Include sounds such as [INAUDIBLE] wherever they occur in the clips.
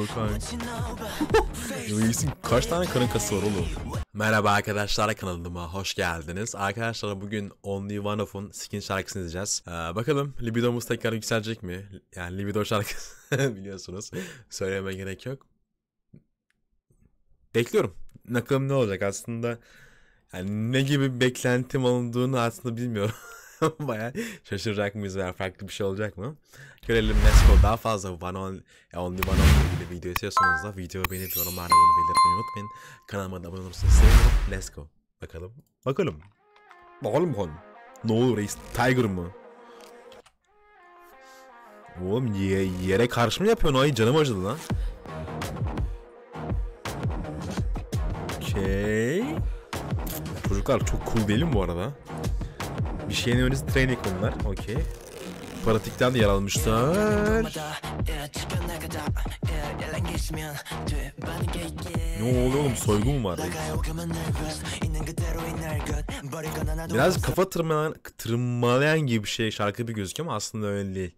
oluyor kanka? Reis'in kaç tane karın kası var oğlum? Merhaba arkadaşlar kanalıma hoş geldiniz. Arkadaşlar bugün Only One Of'un skin şarkısını izleyeceğiz. Ee, bakalım libidomuz tekrar yükselecek mi? Yani libido şarkısı [LAUGHS] biliyorsunuz. Söylememe gerek yok. Bekliyorum. Bakalım ne olacak aslında. Yani ne gibi beklentim olduğunu aslında bilmiyorum. [LAUGHS] [LAUGHS] Baya şaşıracak mıyız veya farklı bir şey olacak mı? Görelim let's go. Daha fazla one on, only one on ilgili video istiyorsanız da videoyu beğenip yorumlarda bunu belirtmeyi unutmayın. Kanalıma da abone olursanız sevinirim. Let's go. Bakalım. Bakalım. Bakalım bakalım. Ne olur reis? Tiger mı? Oğlum ye, yere karşı mı yapıyorsun? Ay canım acıdı lan. Okey. Çocuklar çok cool değil mi bu arada? Bir şeyin öncesi training bunlar. Okey. Pratikten de yer almışlar. Ne oluyor oğlum soygun mu var? Biraz kafa tırmalayan, tırmalayan gibi bir şey şarkı bir gözüküyor ama aslında öyle değil.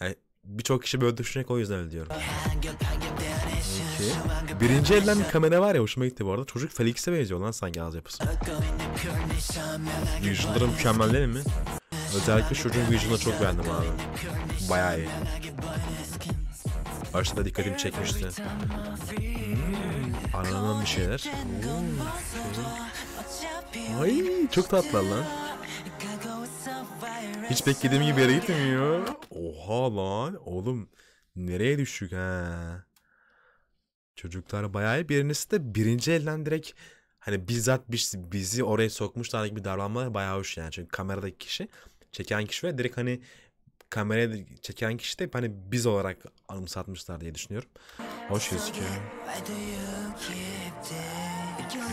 Yani birçok kişi böyle düşünecek o yüzden öyle diyorum. Birinci elden kamera var ya hoşuma gitti bu arada. Çocuk Felix'e benziyor lan sanki ağız yapısı. Visual'ları mükemmel değil mi? Özellikle çocuğun visual'ını çok beğendim abi. Bayağı iyi. Başta dikkatimi çekmişti. Hmm, aranan bir şeyler. Oo, Ay çok tatlı lan. Hiç beklediğim gibi yere gitmiyor. Oha lan oğlum. Nereye düştük ha? Çocuklar bayağı iyi. Birincisi de birinci elden direkt hani bizzat bizi, oraya sokmuşlar gibi davranmalar bayağı hoş yani. Çünkü kameradaki kişi çeken kişi ve direkt hani kameraya çeken kişi de hani biz olarak anımsatmışlar diye düşünüyorum. Hoş gözüküyor.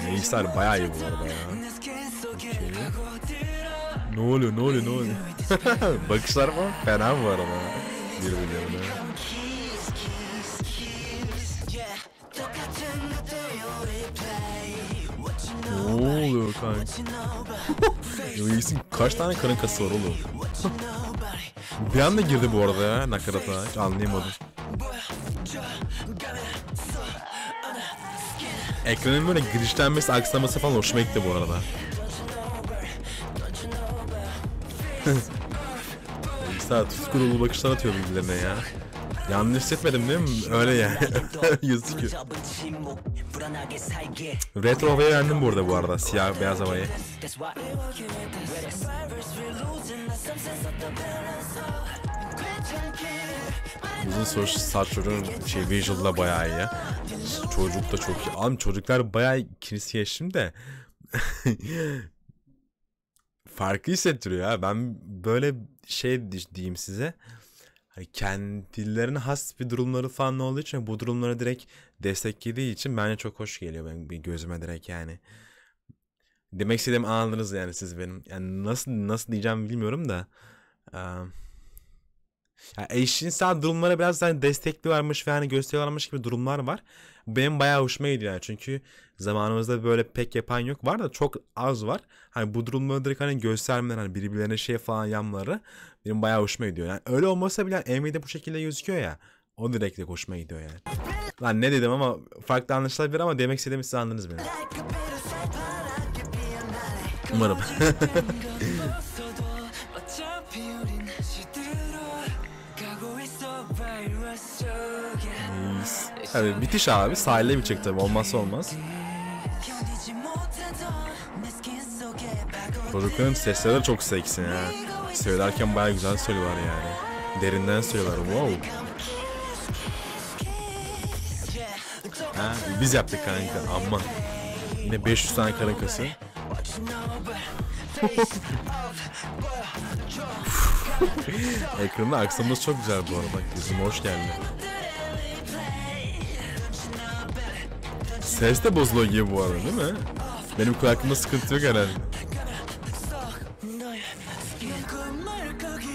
Neyse bayağı iyi bu arada ya. Okay. Ne oluyor ne oluyor ne oluyor? [LAUGHS] Bakışlar mı? Fena mı var ama birbirlerine? Kanka? Reis'in kaç tane karın kası var oğlum? bir anda girdi bu arada ya nakarata. Hiç anlayamadım. Ekranın böyle girişlenmesi, aksaması falan hoşuma gitti bu arada. [LAUGHS] Reisler tutkulu bakışlar atıyor birbirlerine ya. Yanlış hissetmedim değil mi? Öyle yani. [LAUGHS] Gözüküyor. Retro havayı beğendim burada bu arada. Siyah beyaz havayı. Uzun saç, saç çocuğun şey visual'da bayağı iyi. Çocuk da çok iyi. Abi çocuklar bayağı kilisi geçtim de. [LAUGHS] Farkı hissettiriyor ya. Ben böyle şey diyeyim size hani kendilerine has bir durumları falan olduğu için bu durumları direkt desteklediği için bence çok hoş geliyor benim bir gözüme direkt yani. Demek istediğim anladınız yani siz benim. Yani nasıl nasıl diyeceğim bilmiyorum da. Um, yani eşcinsel durumlara biraz hani destekliyorlarmış ve hani gösteriyorlarmış gibi durumlar var. Benim bayağı hoşuma gidiyor yani çünkü zamanımızda böyle pek yapan yok. Var da çok az var. Hani bu durumları direkt hani göstermeler hani birbirlerine şey falan yanları benim bayağı hoşuma gidiyor. Yani öyle olmasa bile Amy'de bu şekilde gözüküyor ya. O direkt de hoşuma gidiyor yani. Lan ne dedim ama farklı anlaşılabilir ama demek istediğimi siz anladınız beni. Umarım. [LAUGHS] Evet bitiş abi sahile bir çık tabi olmazsa olmaz. Çocukların sesleri çok seksi ya. Söylerken baya güzel söylüyorlar yani. Derinden söylüyorlar wow. Ha, biz yaptık kanka amma. Yine 500 tane karın kası. [LAUGHS] Ekranda aksamız çok güzel bu arada. Bizim hoş geldi. Ses de bozuluyor gibi bu arada değil mi? Benim kulaklığımda sıkıntı yok herhalde.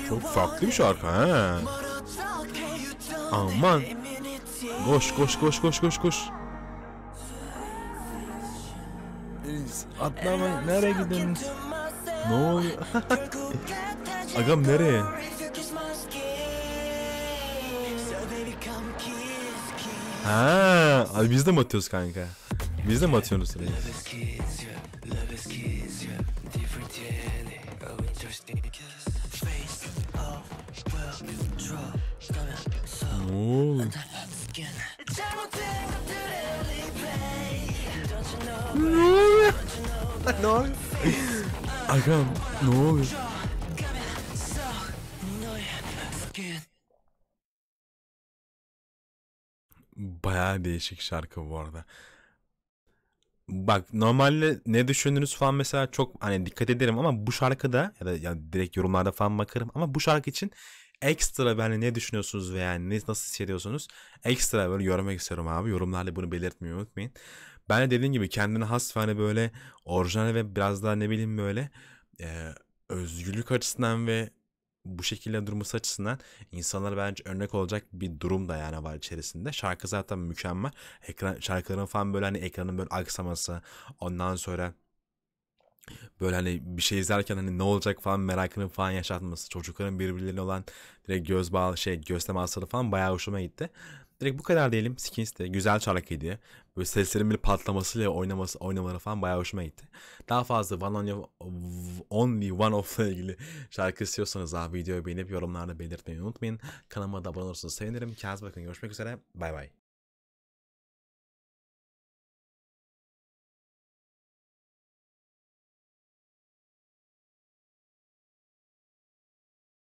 Çok farklı bir şarkı ha. Aman. Koş koş koş koş koş koş. Atlama nereye gidiyorsun? Ne oluyor? [LAUGHS] Agam nereye? Ha, abi biz de mi atıyoruz kanka? Biz de mi atıyoruz? Ne oluyor? Ne oluyor? ne oluyor? Agam ne oluyor? Bayağı değişik şarkı bu arada. Bak normalde ne düşündünüz falan mesela çok hani dikkat ederim ama bu şarkıda ya da ya direkt yorumlarda falan bakarım ama bu şarkı için ekstra yani ne düşünüyorsunuz veya ne nasıl hissediyorsunuz ekstra böyle görmek istiyorum abi yorumlarla bunu belirtmeyi unutmayın. Ben de dediğim gibi kendine has ve hani böyle orijinal ve biraz daha ne bileyim böyle e, özgürlük açısından ve bu şekilde durması açısından insanlara bence örnek olacak bir durum da yani var içerisinde. Şarkı zaten mükemmel. Ekran, şarkıların falan böyle hani ekranın böyle aksaması ondan sonra böyle hani bir şey izlerken hani ne olacak falan merakını falan yaşatması. Çocukların birbirlerine olan direkt göz bağlı şey göz temasları falan bayağı hoşuma gitti. Direkt bu kadar diyelim. Skins de güzel şarkıydı. Böyle seslerin bir patlamasıyla oynaması, oynamaları falan bayağı hoşuma gitti. Daha fazla One on Only One Off'la ilgili şarkı istiyorsanız abi videoyu beğenip yorumlarda belirtmeyi unutmayın. Kanalıma da abone olursanız sevinirim. Kendinize bakın. Görüşmek üzere. Bay bay.